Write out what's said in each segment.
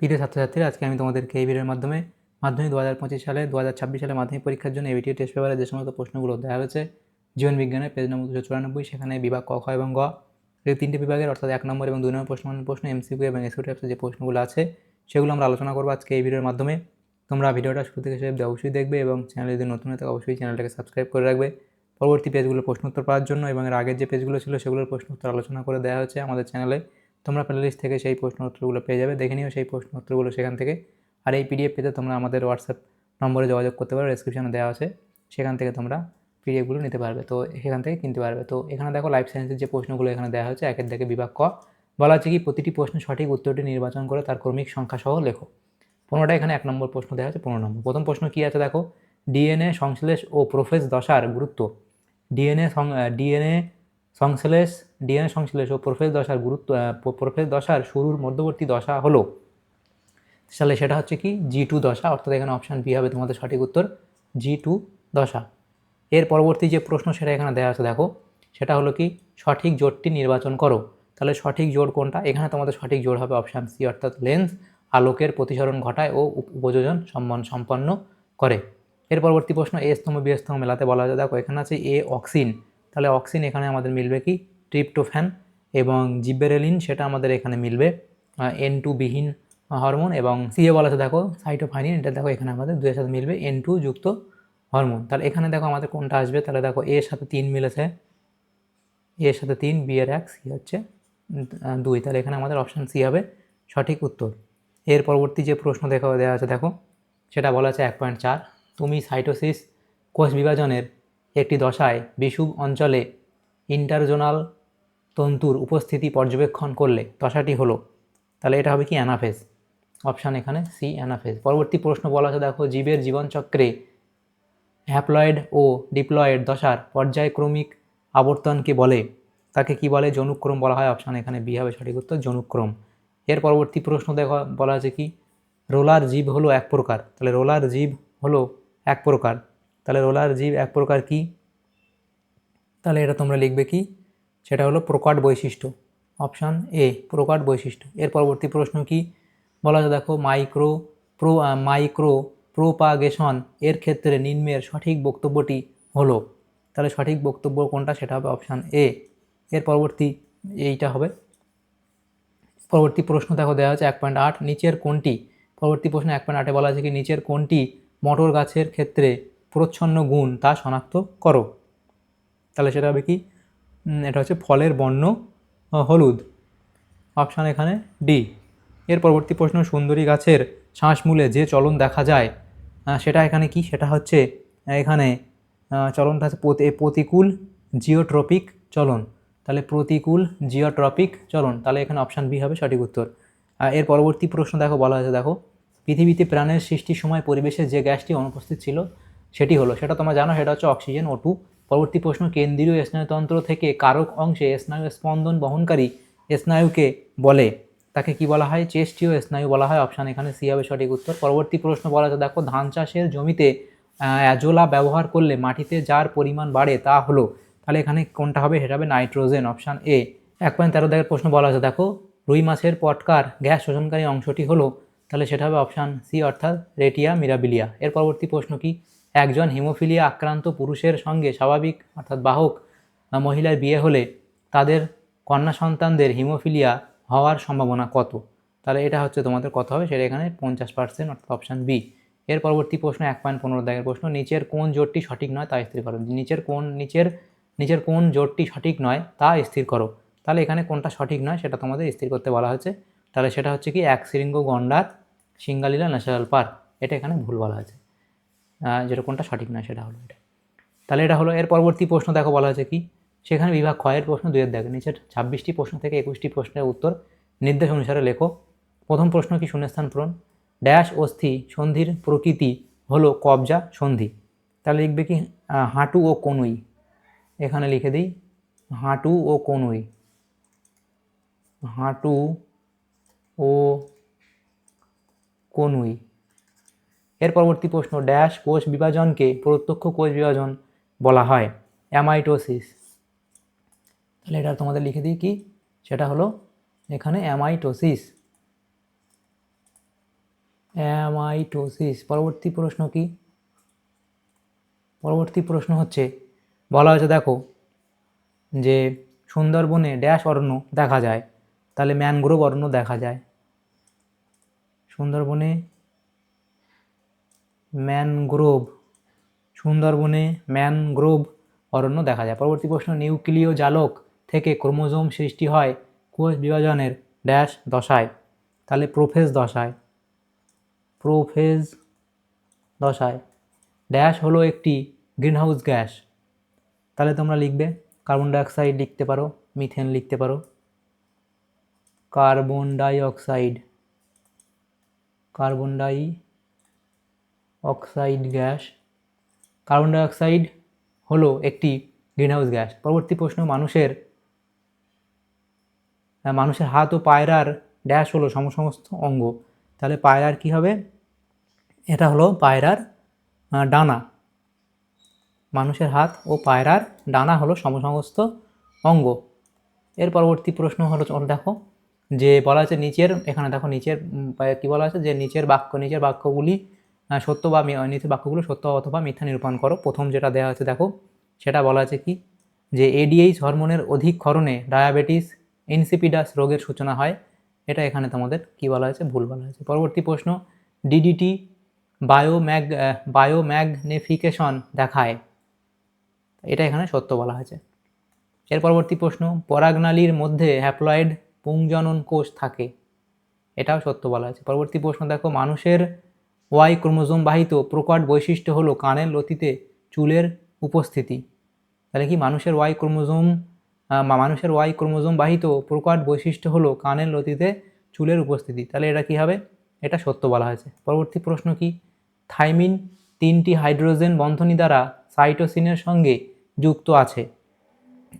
প্রিয় ছাত্রছাত্রীরা, আজকে আমি তোমাদেরকে এই ভিডিওর মাধ্যমে মাধ্যমিক দু হাজার পঁচিশ সালে দু হাজার ছাব্বিশ সালে মাধ্যমিক পরীক্ষার জন্য এবিটি টেস্ট পেপারে যে সমস্ত প্রশ্নগুলো দেওয়া হয়েছে, জীবন বিজ্ঞানের পেজ নম্বর দুশো চুরানব্বই, সেখানে বিভাগ ক, খ এবং গ। এই তিনটি বিভাগের, অর্থাৎ এক নম্বর এবং দুই নম্বর প্রশ্ন প্রশ্ন, এমসিকিউ এবং এসিউ টাইপসের যে প্রশ্নগুলো আছে, সেগুলো আমরা আলোচনা করব আজকে এই ভিডিওর মাধ্যমে। তোমরা ভিডিওটা শুরু থেকে শেষ অবশ্যই দেখবে এবং চ্যানেলে যদি নতুন হয়ে থাকে, অবশ্যই চ্যানেলটাকে সাবস্ক্রাইব করে রাখবে। পরবর্তী পেজগুলো প্রশ্ন উত্তর পাওয়ার জন্য এবং এর আগের যে পেজগুলো ছিল, সেগুলোর প্রশ্ন উত্তর আলোচনা করে দেওয়া হচ্ছে আমাদের চ্যানেলে তোমরা প্লেলিস্ট থেকে সেই প্রশ্ন উত্তরগুলো পেয়ে যাবে। দেখে নিও সেই প্রশ্ন উত্তরগুলো সেখান থেকে। আর এই পিডিএফ পেতে তোমরা আমাদের হোয়াটসঅ্যাপ নম্বরে যোগাযোগ করতে পারো ডিসক্রিপশনে দেওয়া আছে। সেখান থেকে তোমরা পিডিএফগুলো নিতে পারবে, তো সেখান থেকে কিনতে পারবে। তো এখানে দেখো লাইফ সায়েন্সের যে প্রশ্নগুলো এখানে দেওয়া হয়েছে, একের দিকে বিভাগ ক। বলা হচ্ছে কি, প্রতিটি প্রশ্নের সঠিক উত্তরটি নির্বাচন করে তার ক্রমিক সংখ্যা সহ লেখো। পনেরোটা এখানে এক নম্বর প্রশ্ন দেওয়া আছে, পনেরো নম্বর। প্রথম প্রশ্ন কী আছে দেখো? ডিএনএ সংশ্লেষ ও প্রোফেজ দশার গুরুত্ব। ডিএনএ ডিএনএ সংশ্লেষ, ডিএনএ সংশ্লেষ ও প্রোফেজ দশার গুরুত্ব প্রোফেজ দশার শুরুর মধ্যবর্তী দশা হলো। তাহলে সেটা হচ্ছে কি? জি টু দশা, অর্থাৎ এখানে অপশান বি হবে তোমাদের সঠিক উত্তর, জি টু দশা। এর পরবর্তী যে প্রশ্ন সেটা এখানে দেওয়া আছে, দেখো। সেটা হলো কি? সঠিক জোড়টি নির্বাচন করো। তাহলে সঠিক জোড় কোনটা? এখানে তোমাদের সঠিক জোড় হবে অপশান সি অর্থাৎ লেন্স আলোকের প্রতিসরণ ঘটায় ও উপ- উপযোজন সম্মান সম্পন্ন করে। এর পরবর্তী প্রশ্ন এ স্তম্ভ বি স্তম্ভ মেলাতে বলা যায়। দেখো, এখানে আছে এ অক্সিন তাহলে অক্সিন এখানে আমাদের মিলবে কি? ট্রিপ্টোফ্যান এবং জিবেরেলিন সেটা আমাদের এখানে মিলবে এন টু বিহীন হরমোন এবং সিএ বলা আছে, দেখো, সাইটোফাইনিন, এটা দেখো এখানে আমাদের দুয়ের সাথে মিলবে এন টু যুক্ত হরমোন। তাহলে এখানে দেখো আমাদের কোনটা আসবে? তাহলে দেখো, এর সাথে তিন মিলেছে, এর সাথে তিন বি এর এক সি হচ্ছে দুই। তাহলে এখানে আমাদের অপশান সি হবে, সঠিক উত্তর। এর পরবর্তী যে প্রশ্ন দেখা দেওয়া আছে, দেখো, সেটা বলা আছে এক পয়েন্ট চার। তুমি সাইটোসিস কোষ বিভাজনের একটি দশায় বিষুব অঞ্চলে ইন্টারজোনাল তন্তুর উপস্থিতি পর্যবেক্ষণ করলে দশাটি হলো। তাহলে এটা হবে কি? অ্যানাফেজ। অপশান এখানে সি অ্যানাফেজ। পরবর্তী প্রশ্ন বলা আছে, দেখো, জীবের জীবনচক্রে হ্যাপ্লয়েড ও ডিপ্লয়েড দশার পর্যায়ক্রমিক আবর্তনকে বলে? তাকে কি বলে? জনুক্রম বলা হয়। অপশান এখানে বি হবে, সঠিক উত্তর জনুক্রম এর পরবর্তী প্রশ্ন দেখা, বলা আছে কি? রোলার জীব হলো এক প্রকার। তাহলে রোলার জীব হলো এক প্রকার। তাহলে রোলার জীব এক প্রকার কি? তাহলে এটা তোমরা লিখবে কি? সেটা হলো প্রকাট বৈশিষ্ট্য। অপশান এ, প্রকাট বৈশিষ্ট্য। এর পরবর্তী প্রশ্ন কি? বলা আছে দেখো, মাইক্রো, প্রো মাইক্রো প্রোপাগেশন এর ক্ষেত্রে নিম্নের সঠিক বক্তব্যটি হলো। তাহলে সঠিক বক্তব্য কোনটা? সেটা হবে অপশান এ। এর পরবর্তী, এইটা হবে। পরবর্তী প্রশ্ন দেখো দেওয়া হচ্ছে এক পয়েন্ট আট। নিচের কোনটি? পরবর্তী প্রশ্ন এক পয়েন্ট আটে বলা আছে কি, নিচের কোনটি মটর গাছের ক্ষেত্রে প্রচ্ছন্ন গুণ তা শনাক্ত করো। তাহলে সেটা হবে কি? এটা হচ্ছে ফলের বর্ণ হলুদ। অপশান এখানে ডি। এর পরবর্তী প্রশ্ন, সুন্দরী গাছের শ্বাসমূলে যে চলন দেখা যায় সেটা এখানে কি? সেটা হচ্ছে এখানে চলনটা হচ্ছে প্রতি- প্রতিকূল জিওট্রপিক চলন। তাহলে প্রতিকূল জিওট্রপিক চলন। তাহলে এখানে অপশান বি হবে সঠিক উত্তর। এর পরবর্তী প্রশ্ন দেখো, বলা হয়েছে, দেখো। পৃথিবীতে প্রাণের সৃষ্টির সময় পরিবেশে যে গ্যাসটি অনুপস্থিত ছিল সেটি হলো, সেটা তোমরা জানো, সেটা হচ্ছে অক্সিজেন ও টু পরবর্তী প্রশ্ন, কেন্দ্রীয় স্নায়ুতন্ত্র থেকে কারক অংশে স্নায়ু স্পন্দন বহনকারী স্নায়ুকে বলে। তাকে কি বলা হয়? চেস্টীয় স্নায়ু বলা হয়। অপশান এখানে সি হবে সঠিক উত্তর। পরবর্তী প্রশ্ন বলা আছে, দেখো, ধান চাষের জমিতে অ্যাজোলা ব্যবহার করলে মাটিতে যার পরিমাণ বাড়ে তা হলো, তাহলে এখানে কোনটা হবে? সেটা হবে নাইট্রোজেন, অপশান এ। এক পয়েন্ট তেরো দাগের প্রশ্ন বলা আছে, দেখো, রুই মাছের পটকার গ্যাস শোষণকারী অংশটি হলো, তাহলে সেটা হবে অপশান সি, অর্থাৎ রেটিয়া মিরাবিলিয়া। এর পরবর্তী প্রশ্ন কি? একজন হিমোফিলিয়া আক্রান্ত পুরুষের সঙ্গে স্বাভাবিক, অর্থাৎ বাহক মহিলার বিয়ে হলে তাদের কন্যা সন্তানদের হিমোফিলিয়া হওয়ার সম্ভাবনা কত? তাহলে এটা হচ্ছে তোমাদের কত হবে, সেটা এখানে পঞ্চাশ পার্সেন্ট অর্থাৎ অপশান বি এর পরবর্তী প্রশ্ন, এক পয়েন্ট পনেরো দাগের প্রশ্ন, নিচের কোন জোটটি সঠিক নয় তা স্থির করো। নিচের কোন, নিচের নিচের কোন জোটটি সঠিক নয় তা স্থির করো। তাহলে এখানে কোনটা সঠিক নয় সেটা তোমাদের স্থির করতে বলা হয়েছে। তাহলে সেটা হচ্ছে কি, এক শৃঙ্গ গন্ডার সিঙ্গালীলা ন্যাশনাল পার্ক, এটা এখানে ভুল বলা হয়েছে। যেটা কোনটা সঠিক নয় সেটা হলো এটা। তাহলে এটা হলো, এর পরবর্তী প্রশ্ন দেখো বলা হয়েছে কি? সেখানে বিভাগ ক্ষয়ের প্রশ্ন দুয়ের দেখে, নিচের ছাব্বিশটি প্রশ্ন থেকে একুশটি প্রশ্নের উত্তর নির্দেশ অনুসারে লেখো। প্রথম প্রশ্ন কি শূন্যস্থান পূরণ? ড্যাশ অস্থি সন্ধির প্রকৃতি হলো কবজা সন্ধি। তাহলে লিখবে কি হাঁটু ও কনুই এখানে লিখে দিই, হাঁটু ও কনুই হাঁটু ও কনুই এর পরবর্তী প্রশ্ন ড্যাশ কোষ বিভাজনকে প্রত্যক্ষ কোষ বিভাজন বলা হয় অ্যামাইটোসিস তাহলে এটা তোমাদের লিখে দিই কি? সেটা হলো এখানে অ্যামাইটোসিস অ্যামাইটোসিস পরবর্তী প্রশ্ন কি? পরবর্তী প্রশ্ন হচ্ছে, বলা হয়েছে দেখো যে সুন্দরবনে ড্যাশ অরণ্য দেখা যায়, তাহলে ম্যানগ্রোভ অরণ্য দেখা যায়। সুন্দরবনে ম্যানগ্রোভ, সুন্দরবনে ম্যানগ্রোভ অরণ্য দেখা যায়। পরবর্তী প্রশ্ন নিউক্লিয় জালক থেকে ক্রোমোজোম সৃষ্টি হয় কোষ বিভাজনের ড্যাশ দশায়। তাহলে প্রোফেজ দশায়। প্রোফেজ দশায়। ড্যাশ হলো একটি গ্রিনহাউস গ্যাস। তাহলে তোমরা লিখবে, কার্বন ডাইঅক্সাইড লিখতে পারো, মিথেন লিখতে পারো। Carbon dioxide carbon dioxide gas. Carbon dioxide হলো একটি গ্রিনহাউস গ্যাস। পরবর্তী প্রশ্ন, মানুষের মানুষের হাত ও পায়রার ড্যাশ হলো সমসমস্ত অঙ্গ। তাহলে পায়রার কি হবে? এটা হলো পায়রার ডানা। মানুষের হাত ও পায়রার ডানা হলো সমসমস্ত অঙ্গ। এর পরবর্তী প্রশ্ন হলো দেখো, যে বলা আছে নিচের, এখানে দেখো নিচের কি বলা আছে? যে নিচের বাক্য, নিচের বাক্যগুলি সত্য বা নিচের বাক্যগুলো সত্য অথবা মিথ্যা নিরূপণ করো। প্রথম যেটা দেওয়া হয়েছে, দেখো, সেটা বলা আছে কি? যে এডিএইচ হরমোনের অধিক ক্ষরণে ডায়াবেটিস, ইনসিপিডাস রোগের সূচনা হয়। এটা এখানে তোমাদের কি বলা হয়েছে? ভুল বলা হয়েছে। পরবর্তী প্রশ্ন ডিডিটি বায়োম্যাগ বায়োম্যাগনিফিকেশন দেখায়। এটা এখানে সত্য বলা হয়েছে। এর পরবর্তী প্রশ্ন, পরাগনালীর মধ্যে হ্যাপ্লয়েড পুংজনন কোষ থাকে। এটাও সত্য বলা আছে পরবর্তী প্রশ্ন, দেখো, মানুষের ওয়াই ক্রোমোজোম বাহিত প্রকট বৈশিষ্ট্য হলো কানের লতিতে চুলের উপস্থিতি। তাহলে কি মানুষের ওয়াই ক্রোমোজোম মানুষের ওয়াই ক্রোমোজোম বাহিত প্রকট বৈশিষ্ট্য হলো কানের লতিতে চুলের উপস্থিতি। তাহলে এটা কি হবে? এটা সত্য বলা হয়েছে। পরবর্তী প্রশ্ন কি? থাইমিন তিনটি হাইড্রোজেন বন্ধনী দ্বারা সাইটোসিনের সঙ্গে যুক্ত আছে।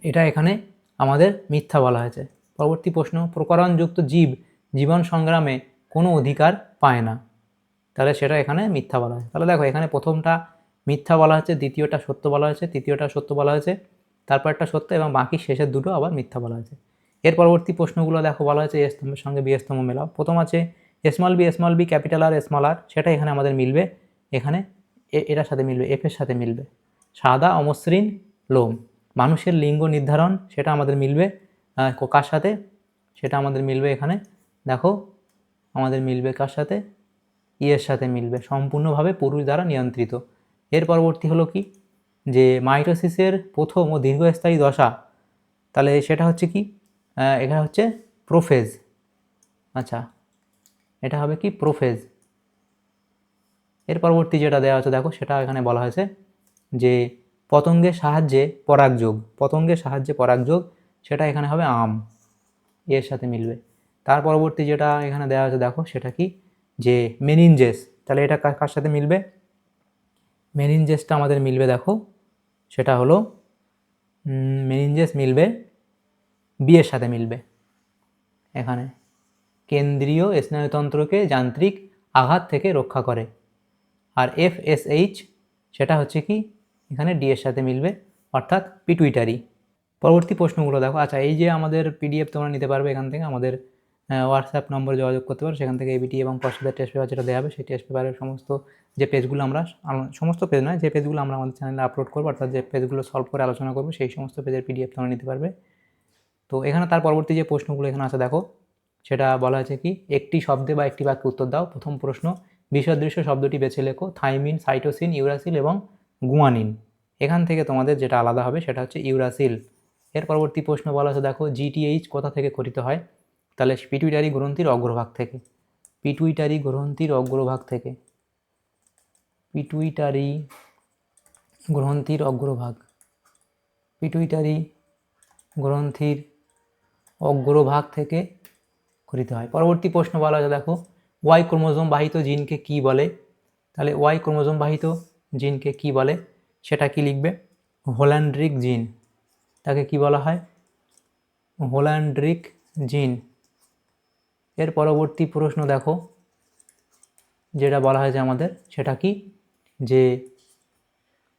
এটা এখানে আমাদের মিথ্যা বলা হয়েছে। পরবর্তী প্রশ্ন, প্রকরণযুক্ত জীব জীবন সংগ্রামে কোনো অধিকার পায় না। তাহলে সেটা এখানে মিথ্যা বলা হয় তাহলে দেখো, এখানে প্রথমটা মিথ্যা বলা হয়েছে, দ্বিতীয়টা সত্য বলা হয়েছে, তৃতীয়টা সত্য বলা হয়েছে, তারপরটা সত্য এবং বাকি শেষের দুটো আবার মিথ্যা বলা হয়েছে। এর পরবর্তী প্রশ্নগুলো দেখো, বলা হয়েছে স্তম্ভের সঙ্গে বি স্তম্ভ মেলাও। প্রথম আছে small B small B capital R small R সেটা এখানে আমাদের মিলবে। এখানে এটার সাথে মিলবে এফের সাথে মিলবে। সাদা, অমসৃণ, লোম। মানুষের লিঙ্গ নির্ধারণ, সেটা আমাদের মিলবে। কার সাথে? সেটা আমাদের মিলবে এখানে। দেখো, আমাদের মিলবে কার সাথে? ইয়ের সাথে মিলবে, সম্পূর্ণভাবে পুরুষ দ্বারা নিয়ন্ত্রিত। এর পরবর্তী হলো কি? যে মাইটোসিসের প্রথম ও দীর্ঘস্থায়ী দশা, তাহলে সেটা হচ্ছে কি? এখানে হচ্ছে প্রোফেজ। আচ্ছা এটা হবে কি? প্রোফেজ। এর পরবর্তী যেটা দেওয়া আছে, দেখো, সেটা এখানে বলা হয়েছে যে পতঙ্গের সাহায্যে পরাগযোগ পতঙ্গের সাহায্যে পরাগযোগ সেটা এখানে হবে আম, এর সাথে মিলবে। তার পরবর্তী যেটা এখানে দেওয়া আছে, দেখো, সেটা কি? যে মেনিনজেস তাহলে এটা কার সাথে মিলবে? মেনিনজেসটা আমাদের মিলবে দেখো, সেটা হলো মেনিনজেস মিলবে, বিয়ের সাথে মিলবে। এখানে, কেন্দ্রীয় স্নায়ুতন্ত্রকে যান্ত্রিক আঘাত থেকে রক্ষা করে। আর এফ এস এইচ, সেটা হচ্ছে কি? এখানে ডি এর সাথে মিলবে, অর্থাৎ পিটুইটারি পরবর্তী প্রশ্নগুলো দেখো। আচ্ছা এই যে আমাদের পিডিএফ তোমরা নিতে পারবে এখান থেকে, আমাদের হোয়াটসঅ্যাপ নম্বরে যোগাযোগ করতে পারো। সেখান থেকে এবিটি এবং পশ্চাদের টেস্ট পেপার যেটা দেওয়া হবে, সেই টেস্ট পেপারের সমস্ত যে পেজগুলো আমরা সমস্ত পেজ নয়, যে পেজগুলো আমরা আমাদের চ্যানেলে আপলোড করব, অর্থাৎ যে পেজগুলো সলভ করে আলোচনা করব, সেই সমস্ত পেজের পিডিএফ তোমরা নিতে পারবে। তো এখানে তার পরবর্তী যে প্রশ্নগুলো এখানে আছে, দেখো, সেটা বলা হয়েছে কি, একটি শব্দে বা একটি বাক্যে উত্তর দাও। প্রথম প্রশ্ন বিসদৃশ্য শব্দটি বেছে লেখো, থাইমিন, সাইটোসিন, ইউরাসিল এবং গুয়ানিন। এখান থেকে তোমাদের যেটা আলাদা হবে, সেটা হচ্ছে ইউরাসিল। এর পরবর্তী প্রশ্ন বলা আছে দেখো জিটিএইচ কোথা থেকে খরিত হয়? তাহলে পিটুইটারি গ্রন্থির অগ্রভাগ থেকে, পিটুইটারি গ্রন্থির অগ্রভাগ থেকে, পিটুইটারি গ্রন্থির অগ্রভাগ, পিটুইটারি গ্রন্থির অগ্রভাগ থেকে খরিত হয়। পরবর্তী প্রশ্ন বলা আছে দেখো, ওয়াই ক্রোমোজোম বাহিত জিনকে কি বলে? তাহলে ওয়াই ক্রোমোজোম বাহিত জিনকে কি বলে? সেটা কি লিখবে? হোল্যান্ড্রিক জিন। তাকে কি বলা হয়? হোল্যান্ড্রিক জিন। এর পরবর্তী প্রশ্ন দেখো, যেটা বলা হয়েছে আমাদের, সেটা কি? যে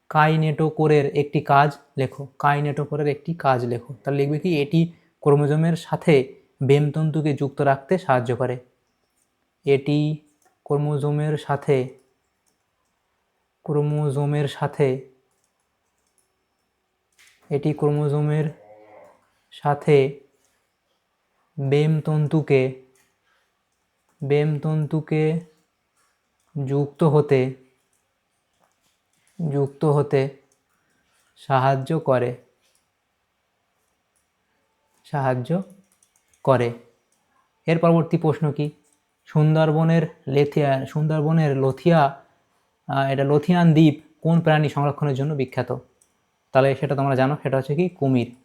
কাইনেটোকোরের একটি কাজ লেখো, কাইনেটোকোরের একটি কাজ লেখো। তাহলে লিখবে কি? এটি ক্রোমোজোমের সাথে বেমতন্তুকে যুক্ত রাখতে সাহায্য করে। এটি ক্রোমোজোমের সাথে ক্রোমোজোমের সাথে, এটি ক্রোমোজোমের সাথে বেম তন্তুকে বেম তন্তুকে যুক্ত হতে যুক্ত হতে সাহায্য করে। সাহায্য করে। এর পরবর্তী প্রশ্ন কি? সুন্দরবনের লেথিয়া, সুন্দরবনের লথিয়া এটা লথিয়ান দ্বীপ কোন প্রাণী সংরক্ষণের জন্য বিখ্যাত? তাহলে সেটা তোমরা জানো, সেটা হচ্ছে কি কুমির।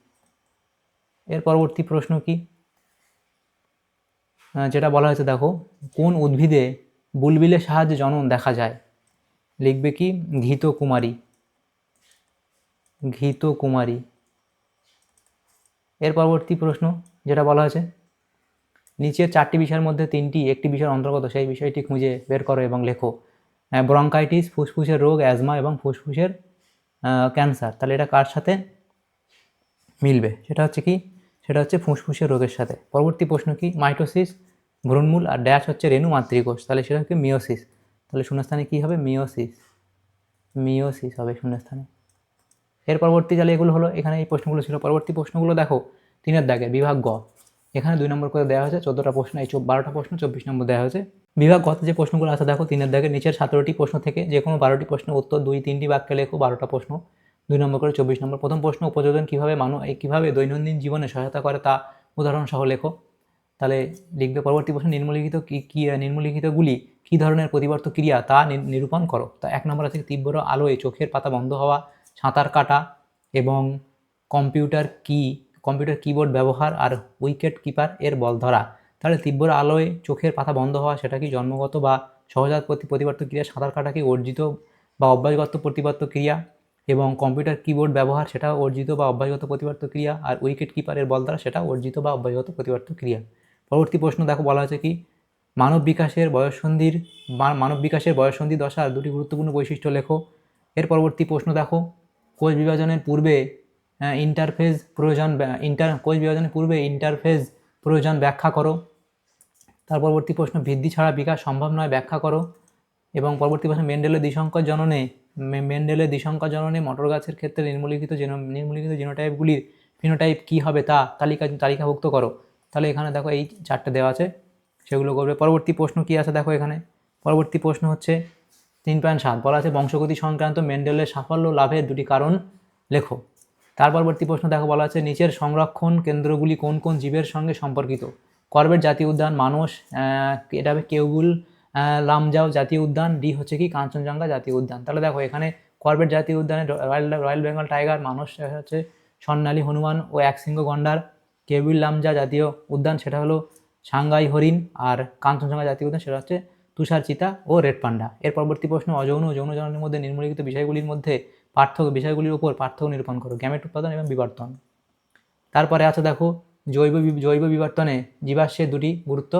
এর পরবর্তী প্রশ্ন কি? যেটা বলা হয়েছে, দেখো, কোন উদ্ভিদে বুলবিলের সাহায্যে জনন দেখা যায়? লিখবে কি? ঘিত কুমারী। ঘিত কুমারী। এর পরবর্তী প্রশ্ন, যেটা বলা হয়েছে নিচের চারটি বিষয়ের মধ্যে তিনটি, একটি বিষয়ের অন্তর্গত, সেই বিষয়টি খুঁজে বের করো এবং লেখো। ব্রঙ্কাইটিস, ফুসফুসের রোগ, অ্যাজমা এবং ফুসফুসের ক্যান্সার। তাহলে এটা কার সাথে মিলবে? সেটা হচ্ছে কি? সেটা হচ্ছে ফুসফুসের রোগের সাথে। পরবর্তী প্রশ্ন কি? মাইটোসিস, ভ্রূণমূল আর ড্যাশ হচ্ছে রেণু মাতৃকোষ। তাহলে সেটা হচ্ছে মিওসিস তাহলে শূন্যস্থানে কী হবে? মিওসিস মিওসিস হবে শূন্যস্থানে। এর পরবর্তী তাহলে এগুলো হলো, এখানে এই প্রশ্নগুলো ছিল। পরবর্তী প্রশ্নগুলো দেখো, তিনের দাগে, বিভাগ গ। এখানে দুই নম্বর করে দেওয়া হয়েছে, চোদ্দোটা প্রশ্ন, এই বারোটা প্রশ্ন, চব্বিশ নম্বর দেওয়া হয়েছে। বিভাগ গত যে প্রশ্নগুলো আছে, দেখো, তিনের দাগে নিচের সতেরোটি প্রশ্ন থেকে যে কোনো বারোটি প্রশ্নের উত্তর দুই, তিনটি বাক্যে লেখো, বারোটা প্রশ্ন। দুই নম্বর করে চব্বিশ নম্বর। প্রথম প্রশ্ন, উপযোজন কীভাবে মানুষ কীভাবে দৈনন্দিন জীবনে সহায়তা করে তা উদাহরণ সহ লেখো। তাহলে লিখবে পরবর্তী প্রশ্ন, নিম্নলিখিত কী কি নিম্নলিখিতগুলি কী ধরনের প্রতিবর্ত ক্রিয়া তা নিরূপণ করো। তা এক নম্বর আছে তীব্র আলোয় চোখের পাতা বন্ধ হওয়া, সাঁতার কাটা এবং কম্পিউটার কি কম্পিউটার কিবোর্ড ব্যবহার আর উইকেট কিপার এর বল ধরা। তাহলে তীব্র আলোয় চোখের পাতা বন্ধ হওয়া সেটা কি জন্মগত বা সহজাত প্রতি প্রতিবর্ত ক্রিয়া, সাঁতার কাটা কি অর্জিত বা অভ্যাসগত প্রতিবর্ত ক্রিয়া? এবং কম্পিউটার কিবোর্ড ব্যবহার, সেটা অর্জিত বা অভ্যাসগত প্রতিবর্ত ক্রিয়া, আর উইকেট কিপারের বল দ্বারা সেটা অর্জিত বা অভ্যাসগত প্রতিবর্ত ক্রিয়া। পরবর্তী প্রশ্ন, দেখো, বলা হয়েছে কি, মানব বিকাশের বয়ঃসন্ধির মানব বিকাশের বয়ঃসন্ধি দশার দুটি গুরুত্বপূর্ণ বৈশিষ্ট্য, লেখো। এর পরবর্তী প্রশ্ন, দেখো, কোষ বিভাজনের পূর্বে ইন্টারফেজ প্রয়োজন ইন্টার কোষ বিভাজনের পূর্বে ইন্টারফেজ প্রয়োজন ব্যাখ্যা করো। তার পরবর্তী প্রশ্ন, বৃদ্ধি ছাড়া বিকাশ সম্ভব নয়, ব্যাখ্যা করো। এবং পরবর্তী প্রশ্ন, মেন্ডেলের দ্বিসংকর জননে মেন্ডেলের দ্বিসংকর জননে মটর গাছের ক্ষেত্রে নিম্নলিখিত জেনো নিম্নলিখিত জিনোটাইপগুলির ফিনোটাইপ কী হবে তা তালিকা তালিকাভুক্ত করো। তাহলে এখানে দেখো এই চারটে দেওয়া আছে সেগুলো করবে। পরবর্তী প্রশ্ন কী আছে দেখো এখানে? পরবর্তী প্রশ্ন হচ্ছে তিন পয়েন্ট সাত। বলা আছে বংশগতি সংক্রান্ত মেন্ডেলের সাফল্য লাভের দুটি কারণ লেখো। তার পরবর্তী প্রশ্ন দেখো বলা আছে নিচের সংরক্ষণ কেন্দ্রগুলি কোন কোন জীবের সঙ্গে সম্পর্কিত? করবেট জাতীয় উদ্যান মানুষ এটা হবে কেউবুল আহ, লামজাও জাতীয় উদ্যান, ডি হচ্ছে কি, কাঞ্চনজঙ্ঘা জাতীয় উদ্যান। তাহলে দেখো, এখানে করবেট জাতীয় উদ্যানে রয়্যাল রয়্যাল বেঙ্গল টাইগার মানুষ হচ্ছে স্বর্ণালী হনুমান ও একশৃঙ্গ গন্ডার। কেবিল লামজা জাতীয় উদ্যান, সেটা হলো সাংগাই হরিণ, আর কাঞ্চনজঙ্ঘা জাতীয় উদ্যান, সেটা হচ্ছে তুষার চিতা ও রেড পান্ডা। এর পরবর্তী প্রশ্ন, অযৌন ও যৌন জননের মধ্যে নিম্নলিখিত বিষয়গুলির মধ্যে পার্থক্য, বিষয়গুলির উপর পার্থক্য নিরূপণ করো। গ্যামেট উৎপাদন এবং বিবর্তন। তারপরে আছে দেখো, জৈব জৈব বিবর্তনে জীবাশ্মের দুটি গুরুত্ব।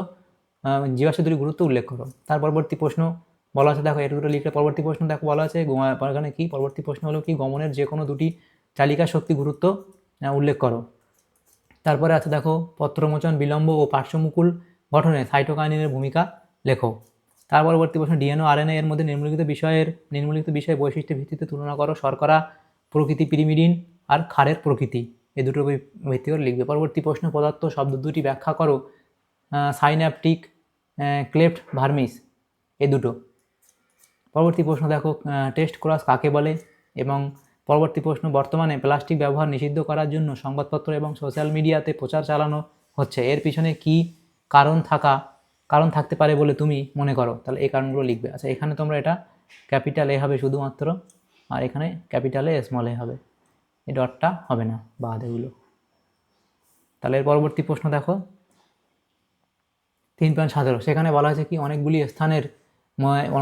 আহ, জীবাশ্মের দুটি গুরুত্ব উল্লেখ করো। তার পরবর্তী প্রশ্ন বলা আছে দেখো এটা দুটো লিখলে পরবর্তী প্রশ্ন দেখো বলা আছে এখানে কি? পরবর্তী প্রশ্ন হলো কি গমনের যে কোনো দুটি চালিকা শক্তি গুরুত্ব উল্লেখ করো। তারপরে আছে দেখো পত্রমোচন বিলম্ব ও পার্শ্বমুকুল গঠনে সাইটোকাইনিনের ভূমিকা লেখো। তার পরবর্তী প্রশ্ন ডিএনও আরএনএ এর মধ্যে নিম্নলিখিত বিষয়ের নিম্নলিখিত বিষয় বৈশিষ্ট্যের ভিত্তিতে তুলনা করো শর্করা প্রকৃতি পিরিমিডিন আর খারের প্রকৃতি। এই দুটোর ভিত্তি করে লিখবে। পরবর্তী প্রশ্ন পদার্থ শব্দ দুটি ব্যাখ্যা করো সাইন্যাপটিক ক্লেফট ভার্মিস এ দুটো। পরবর্তী প্রশ্ন দেখো টেস্ট ক্রস কাকে বলে? এবং পরবর্তী প্রশ্ন, বর্তমানে প্লাস্টিক ব্যবহার নিষিদ্ধ করার জন্য সংবাদপত্র এবং সোশ্যাল মিডিয়াতে প্রচার চালানো হচ্ছে। এর পিছনে কি কারণ থাকা, কারণ থাকতে পারে বলে তুমি মনে করো? তাহলে এই কারণগুলো লিখবে। আচ্ছা এখানে তোমরা এটা ক্যাপিটাল এ হবে শুধুমাত্র, আর এখানে ক্যাপিটালে স্মল এ হবে। এই ডটটা হবে না, বাদ এগুলো। তাহলে এর পরবর্তী প্রশ্ন দেখো। তিন পয়েন্ট সতেরো সেখানে বলা হয়েছে কি অনেকগুলি স্থানের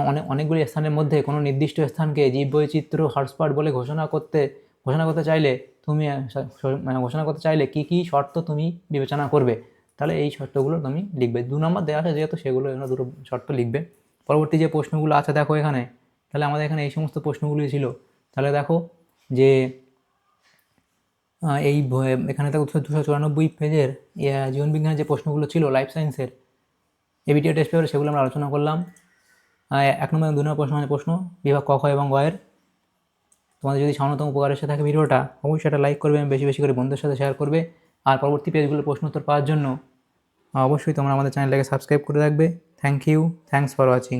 অনেক অনেকগুলি স্থানের মধ্যে কোনো নির্দিষ্ট স্থানকে জীব জীববৈচিত্র্য হটস্পট বলে ঘোষণা করতে ঘোষণা করতে চাইলে তুমি মানে ঘোষণা করতে চাইলে কি কি শর্ত তুমি বিবেচনা করবে? তাহলে এই শর্তগুলো তুমি লিখবে। দু নম্বর দেওয়া আছে যেহেতু সেগুলো এখানে দুটো শর্ত লিখবে। পরবর্তী যে প্রশ্নগুলো আছে দেখো এখানে। তাহলে আমাদের এখানে এই সমস্ত প্রশ্নগুলি ছিল। তাহলে দেখো যে এই এখানে দেখো দুশো চুরানব্বই পেজের জীবনবিজ্ঞানের যে প্রশ্নগুলো ছিল লাইফ সায়েন্সের এবিটিও টেস্ট পেপারে সেগুলো আমরা আলোচনা করলাম। এক নম্বর দু নম্বর প্রশ্ন মানে প্রশ্ন, বিভাগ ক এবং গয়ের তোমাদের যদি সামান্যতম উপকার এসে থাকে ভিডিওটা, অবশ্যই এটা লাইক করবে বেশি বেশি করে বন্ধুদের সাথে শেয়ার করবে। আর পরবর্তী পেজগুলোর প্রশ্ন উত্তর পাওয়ার জন্য অবশ্যই তোমরা আমাদের চ্যানেলটাকে সাবস্ক্রাইব করে রাখবে। Thank you thanks for watching